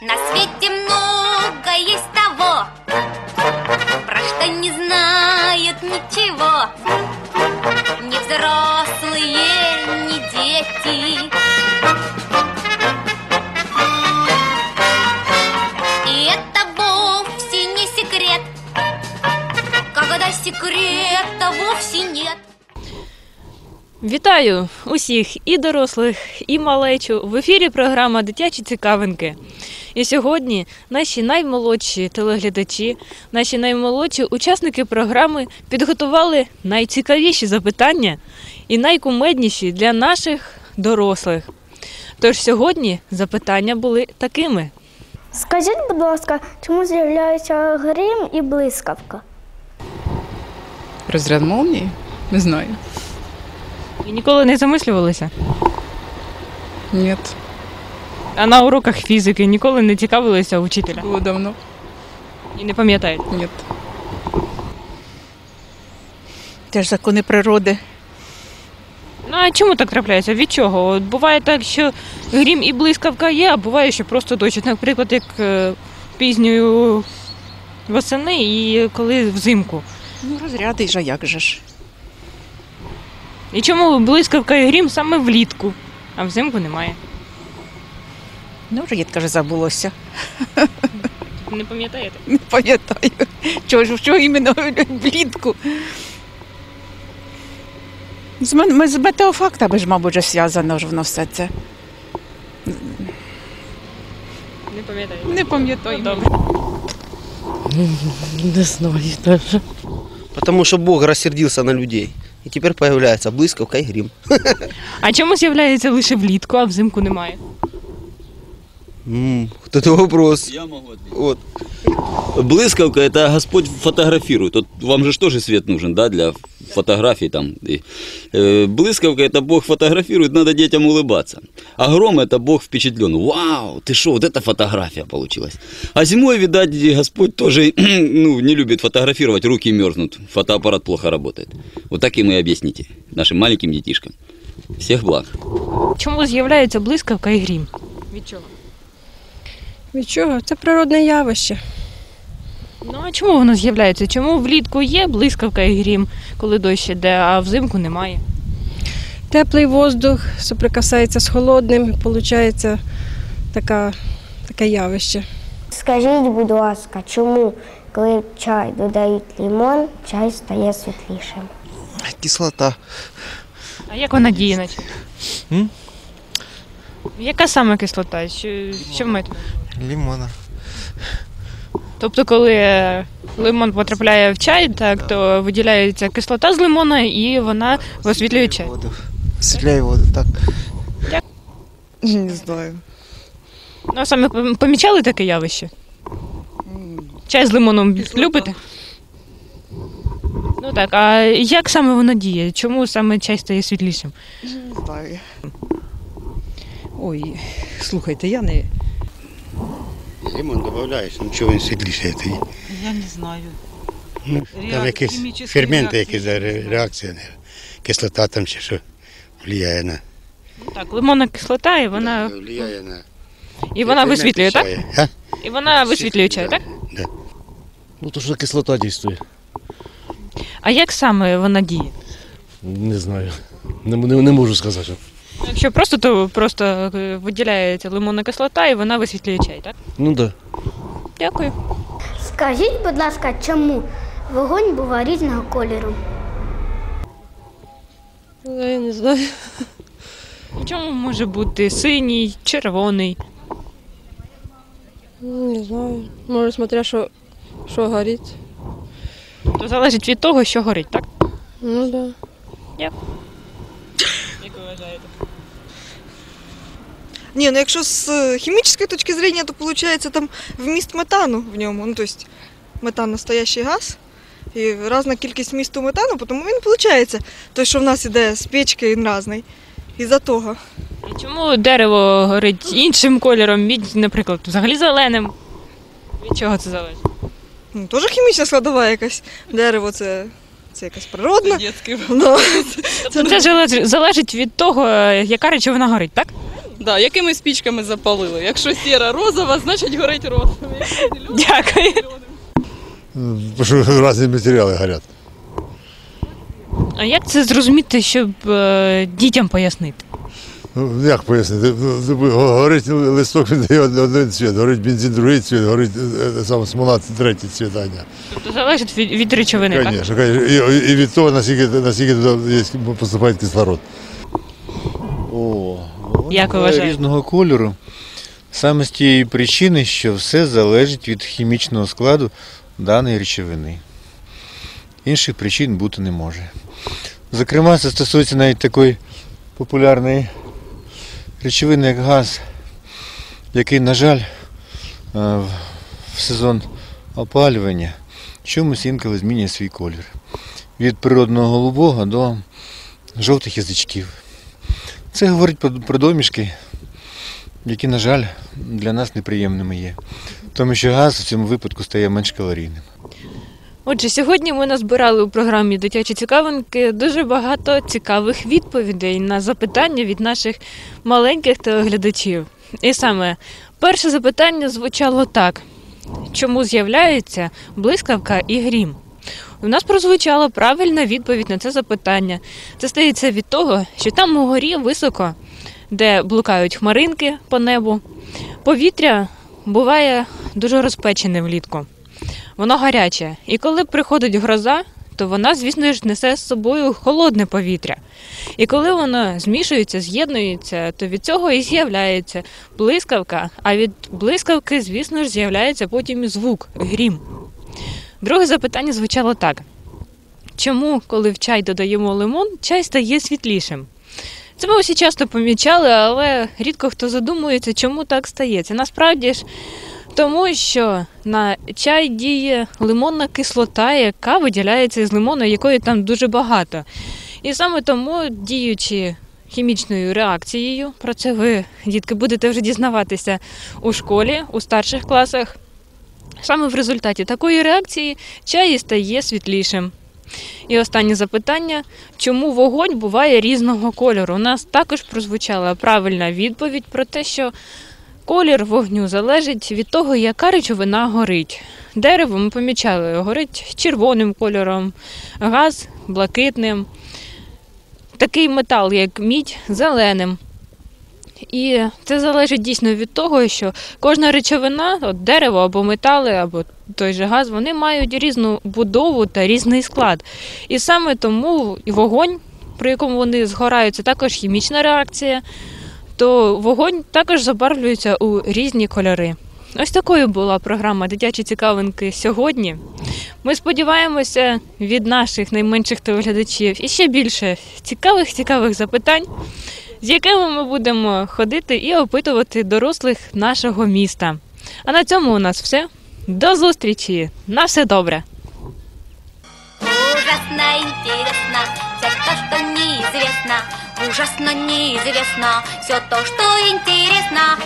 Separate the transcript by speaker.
Speaker 1: На свете много есть того, про что не знают ничего. Ни взрослые, ни дети. И это вовсе не секрет, когда секрета вовсе нет.
Speaker 2: Вітаю усіх і дорослих, і малечу. В ефірі програма Дитячі цікавинки. І сьогодні наші наймолодші телеглядачі, наші наймолодші учасники програми підготували найцікавіші запитання і найкумедніші для наших дорослих. Тож сьогодні запитання були такими:
Speaker 3: Скажіть, будь ласка, чому з'являються грім і блискавка?
Speaker 4: Розряд молнії? Не знаю.
Speaker 2: ви ніколи не замислювалися?
Speaker 4: Ні.
Speaker 2: А на уроках фізики ніколи не цікавилися учителя
Speaker 4: Було давно.
Speaker 2: і не пам'ятаєте?
Speaker 4: Ні. Теж закони природи.
Speaker 2: Ну а чому так трапляється? Від чого? От буває так, що грім і блискавка є, а буває, що просто дощ. Наприклад, як е, пізньою восени і коли взимку.
Speaker 4: Ну, розряди ж, а як же ж?
Speaker 2: І чому блискавка і грім саме влітку, а взимку немає?
Speaker 4: Ну, рідко ж забулося.
Speaker 2: Не пам'ятаєте?
Speaker 4: Не пам'ятаю. Чого ж, що іменно влітку? З, мен- з метеофактами ж, мабуть, же зв'язано ж воно все це.
Speaker 2: Не пам'ятаєте.
Speaker 4: Не пам'ятаю.
Speaker 2: Добре.
Speaker 5: Не знаю даже.
Speaker 6: Потому что Бог рассердился на людей. И теперь появляется блысковка и грим.
Speaker 2: А чому з'являється лише влітку, а взимку немає?
Speaker 6: М, Вот это вопрос.
Speaker 7: Я могу ответить.
Speaker 6: Вот.
Speaker 7: Блысковка это Господь фотографирует. Вот вам же ж тоже свет нужен, да, для фотографий там. И, э, блысковка это Бог фотографирует, надо детям улыбаться. А гром это Бог впечатлен. Вау, ты что, вот эта фотография получилась. А зимой, видать, Господь тоже ну, не любит фотографировать, руки мерзнут, фотоаппарат плохо работает. Вот так им и объясните нашим маленьким детишкам. Всех благ.
Speaker 2: Чому з'являється блискавка і грім? Від чого?
Speaker 8: Від чого? Це природне явище.
Speaker 2: Ну а чому воно з'являється? Чому влітку є блискавка і грім, коли дощ іде, а взимку немає?
Speaker 8: Теплий воздух соприкасається з холодним, виходить така, таке явище.
Speaker 3: Скажіть, будь ласка, чому, коли в чай додають лимон, чай стає світлішим?
Speaker 6: Кислота.
Speaker 2: А як вона діє?
Speaker 5: М?
Speaker 2: Яка саме кислота? Що, що в методі?
Speaker 5: Лимона.
Speaker 2: Тобто, коли е, лимон потрапляє в чай, так то виділяється кислота з лимона і вона освітлює чай.
Speaker 5: Воду. Стріляй воду, так.
Speaker 4: Не знаю.
Speaker 2: Ну а саме пом- помічали таке явище? Чай з лимоном любите? Ну так, а як саме воно діє? Чому саме чай стає світлішим?
Speaker 4: Не знаю.
Speaker 9: Ой, слухайте, я не.
Speaker 10: Лимон додаєш, нічого він світліше. Ти.
Speaker 9: Я не знаю.
Speaker 10: Ну,
Speaker 9: Реак-
Speaker 10: там якісь
Speaker 9: хімічні
Speaker 10: ферменти,
Speaker 9: реакції.
Speaker 10: якісь ре- реакція, не, кислота там чи що впливає на.
Speaker 2: Ну так, лимонна кислота, і вона,
Speaker 10: Впливає на
Speaker 2: і вона
Speaker 10: ферменти
Speaker 2: висвітлює, так?
Speaker 10: чаю. А?
Speaker 2: І вона висвітлює чай, так?
Speaker 10: Да.
Speaker 5: Ну то що кислота дійствує.
Speaker 2: А як саме вона діє?
Speaker 5: Не знаю. Не, не, не можу сказати.
Speaker 2: Якщо просто, то просто е, виділяється лимонна кислота і вона висвітлює чай, так?
Speaker 5: Ну да.
Speaker 2: Дякую.
Speaker 3: Скажіть, будь ласка, чому вогонь буває різного кольору?
Speaker 8: Я не знаю.
Speaker 2: Чому може бути синій, червоний?
Speaker 8: Не знаю. Може, смотря, що, що горить.
Speaker 2: То залежить від того, що горить, так?
Speaker 8: Ну так. Да.
Speaker 2: Як ви вважаєте?
Speaker 11: Ні, ну якщо з е, хімічної точки зрення, то виходить там вміст метану в ньому. Ну, тобто метан настоящий газ. І різна кількість вмісту метану, тому він виходить. Той, що в нас іде з печки, він різний. Із-за того.
Speaker 2: І чому дерево горить іншим кольором, від, наприклад, взагалі зеленим? Від чого це залежить?
Speaker 11: Ну, теж хімічна складова якась. Дерево це, це якась природна. Ну,
Speaker 2: Тобто це залежить- залежить від того, яка речовина горить, так?
Speaker 12: Да, якими спічками запалили. Якщо сіра розова, значить горить розовий.
Speaker 2: Дякую.
Speaker 5: Тому що різні матеріали горять.
Speaker 2: А як це зрозуміти, щоб е, дітям пояснити?
Speaker 5: Ну, як пояснити? Ну, Горить листок, він дає один цвіт, горить бензин, другий цвіт, горить е, сам смола, третій цвіт. Аня.
Speaker 2: Тобто залежить від, від речовини, так?
Speaker 5: Звісно, і, і від того, наскільки, наскільки туди є, поступає кислород.
Speaker 13: О,
Speaker 2: Як ви вважаєте?
Speaker 13: різного кольору. Саме з тієї причини, що все залежить від хімічного складу даної речовини. Інших причин бути не може. Зокрема, це стосується навіть такої популярної речовини, як газ, який, на жаль, е, в- в сезон опалювання чомусь інколи змінює свій колір. Від природного голубого до жовтих язичків. Це говорить про, про домішки, які, на жаль, для нас неприємними є. Тому що газ в цьому випадку стає менш калорійним.
Speaker 2: Отже, сьогодні ми назбирали у програмі Дитячі цікавинки дуже багато цікавих відповідей на запитання від наших маленьких телеглядачів. І саме перше запитання звучало так: чому з'являються блискавка і грім? У нас прозвучала правильна відповідь на це запитання. Це стається від того, що там угорі високо, де блукають хмаринки по небу, повітря буває дуже розпечене влітку. Воно гаряче. І коли приходить гроза, то вона, звісно ж, несе з собою холодне повітря. І коли воно змішується, з'єднується, то від цього і з'являється блискавка, а від блискавки, звісно ж, з'являється потім звук грім. Друге запитання звучало так: чому, коли в чай додаємо лимон, чай стає світлішим? Це ми усі часто помічали, але рідко хто задумується, чому так стається. Насправді ж, тому що на чай діє лимонна кислота, яка виділяється із лимону, якої там дуже багато. І саме тому, діючи хімічною реакцією, про це ви, дітки, будете вже дізнаватися у школі, у старших класах. Саме в результаті такої реакції чай і стає світлішим. І останнє запитання: чому вогонь буває різного кольору? У нас також прозвучала правильна відповідь про те, що колір вогню залежить від того, яка речовина горить. Дерево ми помічали, горить червоним кольором, газ блакитним, такий метал, як мідь, зеленим. І це залежить дійсно від того, що кожна речовина, от дерево або метали, або той же газ, вони мають різну будову та різний склад. І саме тому і вогонь, при якому вони згорають, це також хімічна реакція, то вогонь також забарвлюється у різні кольори. Ось такою була програма Дитячі цікавинки сьогодні. Ми сподіваємося від наших найменших телеглядачів і ще більше цікавих цікавих запитань, з якими ми будемо ходити і опитувати дорослих нашого міста. А на цьому у нас все. До зустрічі! На все добре!
Speaker 1: ужасна інтересна, все то, что неизвестно, ужасно неизвестно, все то, что интересно.